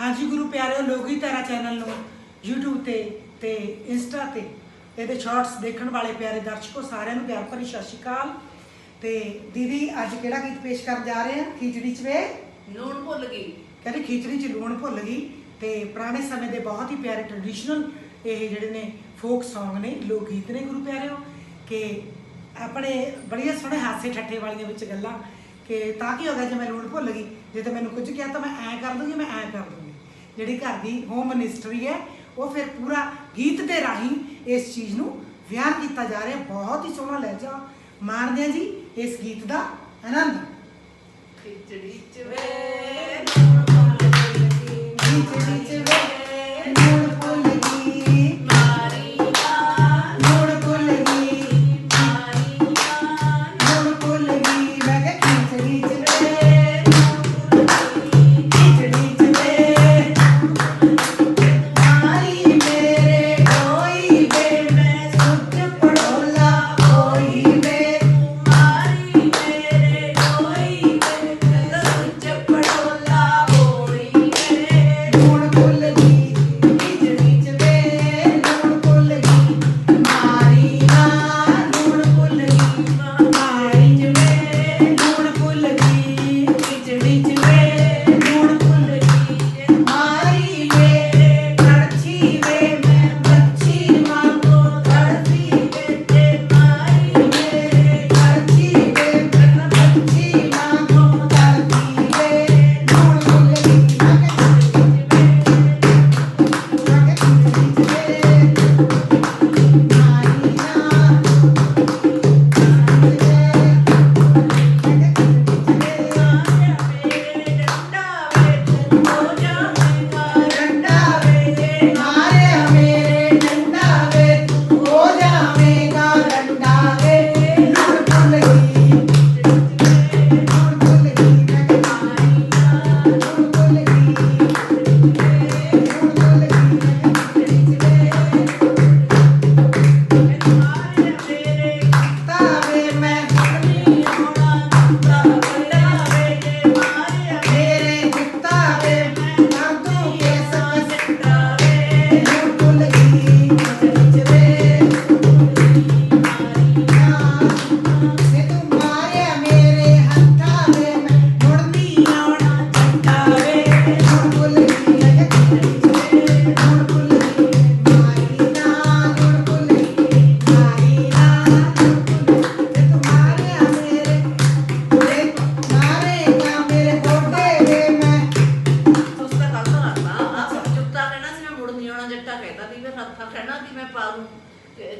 ਹਾਂਜੀ ਗੁਰੂ ਪਿਆਰਿਓ ਲੋਗੀ ਤਾਰਾ ਚੈਨਲ ਨੂੰ YouTube ਤੇ ਤੇ ਇੰਸਟਾ ਤੇ ਇਹਦੇ ਸ਼ਾਰਟਸ ਦੇਖਣ ਵਾਲੇ ਪਿਆਰੇ ਦਰਸ਼ਕੋ ਸਾਰਿਆਂ ਨੂੰ ਪਿਆਰ ਭਰੀ ਸਤਿ ਸ਼੍ਰੀ ਅਕਾਲ। ਤੇ ਦੀਦੀ ਅੱਜ ਕਿਹੜਾ ਗੀਤ ਪੇਸ਼ ਕਰਨ ਜਾ ਰਹੇ ਆ? ਖਿਚੜੀ ਚ ਵੇ? ਲੂਣ ਭੁੱਲ ਗਈ। ਕਹਿੰਦੇ ਖਿਚੜੀ ਚ ਲੂਣ ਭੁੱਲ ਗਈ। ਤੇ ਪੁਰਾਣੇ ਸਮੇਂ ਦੇ ਬਹੁਤ ਹੀ ਪਿਆਰੇ ਟ੍ਰੈਡੀਸ਼ਨਲ ਇਹ ਜਿਹੜੇ ਨੇ ਫੋਕ Song ਨੇ ਲੋਕ ਗੀਤ ਨੇ ਗੁਰੂ ਪਿਆਰਿਓ ਕਿ ਆਪਣੇ ਬੜੀਆਂ ਸੋਹਣੇ ਹਾਸੇ ਠੱਠੇ ਵਾਲੀਆਂ ਵਿੱਚ ਗੱਲਾਂ ਕਿ ਤਾਂ ਕੀ ਹੋ ਗਿਆ ਜੇ ਮੈਂ ਲੂਣ ਭੁੱਲ ਗਈ? ਜੇ ਤਾਂ ਮੈਨੂੰ ਕੁਝ ਕਿਹਾ ਤਾਂ ਮੈਂ ਐਂ ਕਰ ਦੂੰਗੀ ਮੈਂ ਐਂ ਕਰ ਦੂੰਗੀ ਜਿਹੜੀ ਘਰ ਦੀ ਹੋਮ ਮਿਨਿਸਟਰੀ ਹੈ ਉਹ ਫਿਰ ਪੂਰਾ ਗੀਤ ਦੇ ਰਾਹੀਂ ਇਸ ਚੀਜ਼ ਨੂੰ ਬਿਆਨ ਕੀਤਾ ਜਾ ਰਿਹਾ। ਬਹੁਤ ਹੀ ਸੋਹਣਾ ਲਹਿਜਾ ਮਾਣਦੇ ਆ ਜੀ ਇਸ ਗੀਤ ਦਾ ਆਨੰਦ ਖਿਚੜੀ ਚ ਵੇ ਖਿਚੜੀ ਚ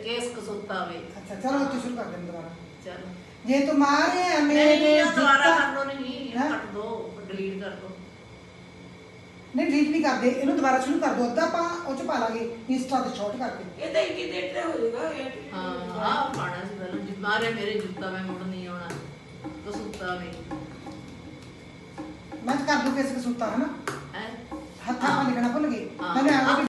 ਕੇਸ ਕਸੂਤਾ ਵੇ। ਅੱਛਾ ਚਲੋ ਸ਼ੁਰੂ ਕਰ ਦਿੰਦੇ ਦੁਬਾਰਾ ਚਲ। ਜੇ ਤੂੰ ਮਾਰਿਆ ਨਹੀਂ ਮੇਰੇ ਨਹੀਂ ਉਹ ਦੁਬਾਰਾ ਕਰ ਲੋ ਨਹੀਂ ਹੈਂ? ਕੱਟ ਦੋ ਡਿਲੀਟ ਕਰ ਦੋ। ਨਹੀਂ ਡਿਲੀਟ ਨਹੀਂ ਕਰਦੇ ਇਹਨੂੰ ਦੁਬਾਰਾ ਸ਼ੁਰੂ ਕਰ ਦੋ ਅੱਧਾ ਆਪਾਂ ਉਹ ਚ ਪਾ ਲਾਂਗੇ ਇੰਸਟਾ ਤੇ ਸ਼ਾਰਟ ਕਰਕੇ। ਇਹਦਾ ਹੀ ਕਿਤੇ ਤੇ ਹੋ ਇਹ ਹਾਂ ਆਹ ਪਾਣਾ ਸੀ ਪਹਿਲਾਂ ਜਿ ਮਾਰੇ ਮੇਰੇ ਜੁੱਤਾ ਮੈਂ ਮੁੜ ਨਹੀਂ ਆਉਣਾ। ਕਸੂਤਾ ਵੇ। ਮੈਂ ਕਰ ਦੂੰ ਕਿਸ ਕਸੂਤਾ ਹੈ? ਹੱਥਾਂ ਨਾਲ ਲਿਖਣਾ ਭੁੱਲ ਗਏ। ਹਾਂ। ਮੈਨੂੰ ਐਵੇਂ